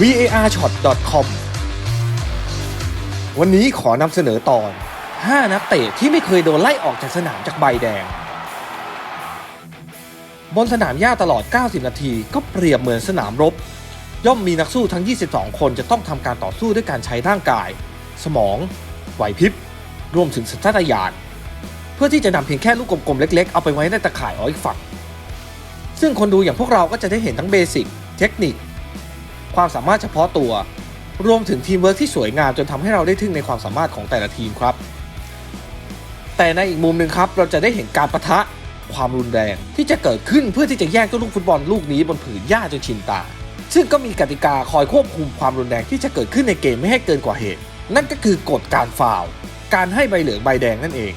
varshot.com วันนี้ขอนำเสนอตอน 5 นักเตะที่ไม่เคยโดนไล่ออกจากสนามจากใบแดง บนสนามหญ้าตลอด 90 นาทีก็เปรียบเหมือนสนามรบ ย่อมมีนักสู้ทั้ง 22 คนจะต้องทำการต่อสู้ด้วยการใช้ร่างกาย สมอง ไหวพริบ รวมถึงสัญชาตญาณเพื่อที่จะนำเพียงแค่ลูกกลมๆเล็ก ๆ เอาไปไว้ในตะข่ายอาอีกฝั่งซึ่งคนดูอย่างพวกเราก็จะได้เห็นทั้งเบสิก เทคนิค ความสามารถเฉพาะตัว รวมถึงทีมเวิร์กที่สวยงามจนทำให้เราได้ทึ่งในความสามารถของแต่ละทีมครับ แต่ในอีกมุมหนึ่งครับ เราจะได้เห็นการประทะความรุนแรงที่จะเกิดขึ้นเพื่อที่จะแย่งเจ้าลูกฟุตบอลลูกนี้บนผืนหญ้าจนชินตา ซึ่งก็มีกติกาคอยควบคุมความรุนแรงที่จะเกิดขึ้นในเกมไม่ให้เกินกว่าเหตุ นั่นก็คือกฎการฟาวการให้ใบเหลืองใบแดงนั่นเอง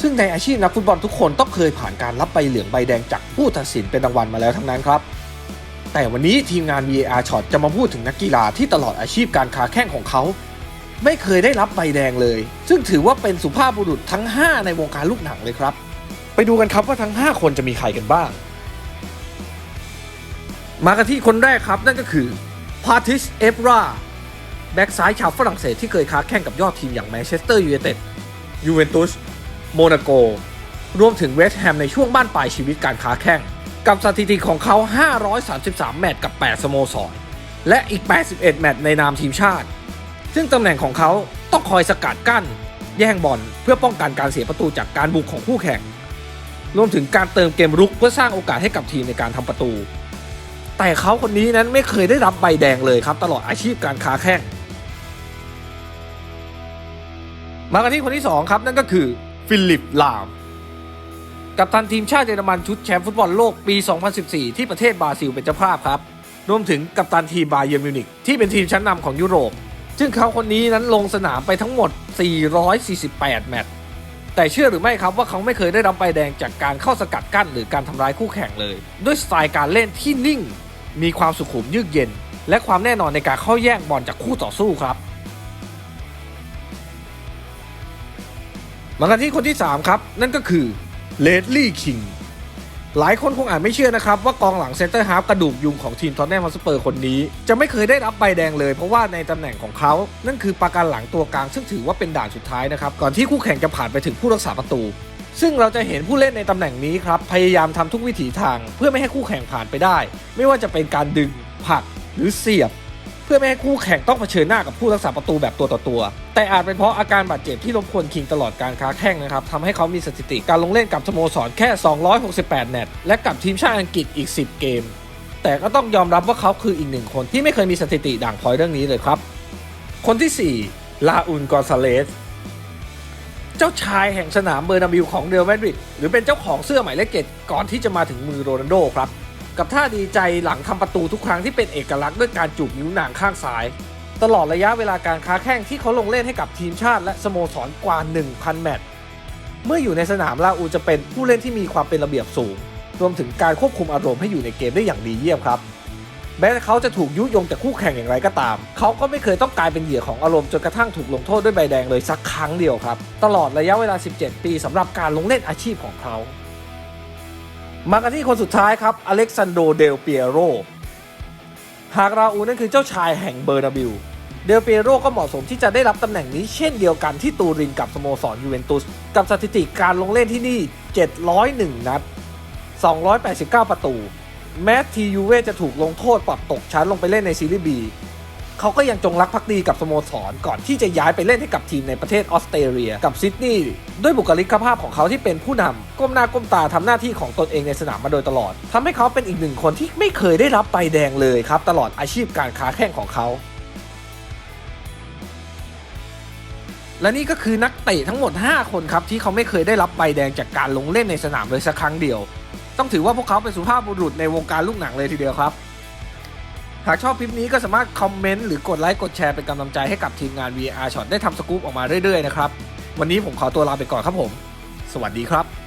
ซึ่งในอาชีพนักฟุตบอลทุกคนต้องเคยผ่านการรับใบเหลืองใบแดงจากผู้ตัดสินเป็นรางวัลมาแล้วทั้งนั้นครับ แต่วันนี้ทีมงาน VAR Shot จะมาพูดถึงนักกีฬาที่ตลอดอาชีพการค้าแข้งของเขา ไม่เคยได้รับใบแดงเลย ซึ่งถือว่าเป็นสุภาพบุรุษทั้ง 5 ในวงการลูกหนังเลยครับ ไปดูกันครับว่าทั้ง 5 คนจะมีใครกันบ้าง มากันที่คนแรกครับนั่นก็คือพาทิสเอฟราแบ็กซ้ายชาวฝรั่งเศสที่เคยค้าแข่งกับยอดทีมอย่างแมนเชสเตอร์ยูไนเต็ดยูเวนตุสโมนาโก รวมถึงเวสต์แฮมในช่วงบ้านปลายชีวิตการค้าแข่ง กับสถิติของเขา 533 แมตช์กับ 8 สโมสร และอีก 81 แมตช์ในนามทีมชาติ ซึ่งตำแหน่งของเขาต้องคอยสกัดกั้น แย่งบอลเพื่อป้องกันการเสียประตูจากการบุกของคู่แข่ง รวมถึงการเติมเกมรุกเพื่อสร้างโอกาสให้กับทีมในการทำประตู แต่เขาคนนี้นั้นไม่เคยได้รับใบแดงเลยครับ ตลอดอาชีพการค้าแข่งมากันที่คนที่2ครับนั่นก็คือฟิลิปลาม กับทันทีมชาติเยอรมันชุดแชมป์ฟุตบอลโลกปี 2014 ที่ประเทศบราซิลเป็นเจ้าภาพครับ รวมถึงกัปตันทีมบาเยิร์นมิวนิกที่เป็นทีมชั้นนำของยุโรป ซึ่งเขาคนนี้นั้นลงสนามไปทั้งหมด 448 แมตช์ แต่เชื่อหรือไม่ครับว่าเขาไม่เคยได้รับใบแดงจากการเข้าสกัดกั้นหรือการทำร้ายคู่แข่งเลย ด้วยสไตล์การเล่นที่นิ่ง มีความสุขุมยืดเย็น และความแน่นอนในการเข้าแย่งบอลจากคู่ต่อสู้ครับมากันที่คนที่ 3 ครับ นั่นก็คือ เลดลี่คิงหลายคนคงอาจไม่เชื่อนะครับ ว่ากองหลังเซนเตอร์ฮาร์ฟกระดูกยุงของทีมทอนแนมฮอสเปอร์คนนี้ จะไม่เคยได้รับใบแดงเลยเพราะว่าในตำแหน่งของเขา นั่นคือปราการหลังตัวกลางซึ่งถือว่าเป็นด่านสุดท้ายนะครับ ก่อนที่คู่แข่งจะผ่านไปถึงผู้รักษาประตู ซึ่งเราจะเห็นผู้เล่นในตำแหน่งนี้ครับ พยายามทำทุกวิถีทาง เพื่อไม่ให้คู่แข่งผ่านไปได้ ไม่ว่าจะเป็นการดึง ผักหรือเสียบ เพื่อไม่ให้คู่แข่งต้องเผชิญหน้ากับผู้รักษาประตูแบบตัวต่อตัว แต่อาจเป็นเพราะอาการบาดเจ็บที่รบกวนคิงตลอดการค้าแข่งนะครับทำให้เขามีสถิติการลงเล่นกับสโมสรแค่ 268 แมตช์และกับทีมชาติอังกฤษอีก 10 เกม แต่ก็ต้องยอมรับว่าเขาคืออีกหนึ่งคนที่ไม่เคยมีสถิติด่างพร้อยเรื่องนี้เลยครับ คนที่ 4 ลาอุนกอนซาเลสเจ้าชายแห่งสนามเบอร์นาบิวของเรอัลมาดริดหรือเป็นเจ้าของเสื้อหมายเลขเจ็ดก่อนที่จะมาถึงมือโรนัลโดครับ กับท่าดีใจหลังทำประตูทุกครั้งที่เป็นเอกลักษณ์ด้วยการจูบนิ้วนางข้างซ้าย ตลอดระยะเวลาการค้าแข่งที่เขาลงเล่นให้กับทีมชาติ และสโมสรกว่า 1,000 แมตช์เมื่ออยู่ในสนามลาอูจะเป็นผู้เล่นที่มีความเป็นระเบียบสูง รวมถึงการควบคุมอารมณ์ให้อยู่ในเกมได้อย่างดีเยี่ยมครับแม้เขาจะถูกยุยงจากคู่แข่งอย่างไรก็ตาม เขาก็ไม่เคยต้องกลายเป็นเหยื่อของอารมณ์จนกระทั่งถูกลงโทษด้วยใบแดงเลยสักครั้งเดียวครับ ตลอดระยะเวลา 17 ปีสำหรับการลงเล่นอาชีพของเขา มากันที่คนสุดท้ายครับ อเล็กซานโด เดลเปียโร หากราอูนั่นคือเจ้าชายแห่งเบอร์นาบิล เดลเปียโรก็เหมาะสมที่จะได้รับตำแหน่งนี้เช่นเดียวกันที่ตูรินกับสโมสรยูเวนตุส กับสถิติการลงเล่นที่นี่ 701 นัด 289 ประตู แม้ทียูเวจะถูกลงโทษปรับตกชั้นลงไปเล่นในซีรีส์บี เขาก็ยังจงรักภักดีกับสโมสร ก่อนที่จะย้ายไปเล่นให้กับทีมในประเทศออสเตรเลียกับซิดนีย์ด้วยบุคลิกภาพของเขาที่เป็นผู้นำก้มหน้าก้มตาทำหน้าที่ของตนเองในสนามมาโดยตลอดทำให้เขาเป็นอีกหนึ่งคนที่ไม่เคยได้รับใบแดงเลยครับ ตลอดอาชีพการค้าแข่งของเขาและนี่ก็คือนักเตะทั้งหมด 5 คนครับ ที่เขาไม่เคยได้รับใบแดงจากการลงเล่นในสนามเลยสักครั้งเดียว ต้องถือว่าพวกเขาเป็นสุภาพบุรุษในวงการลูกหนังเลยทีเดียวครับ หากชอบคลิปนี้ก็สามารถคอมเมนต์หรือกดไลค์กดแชร์เป็นกำลังใจให้กับทีมงาน VR Shot ได้ทำสกู๊ปออกมาเรื่อยๆนะครับ วันนี้ผมขอตัวลาไปก่อนครับผม สวัสดีครับ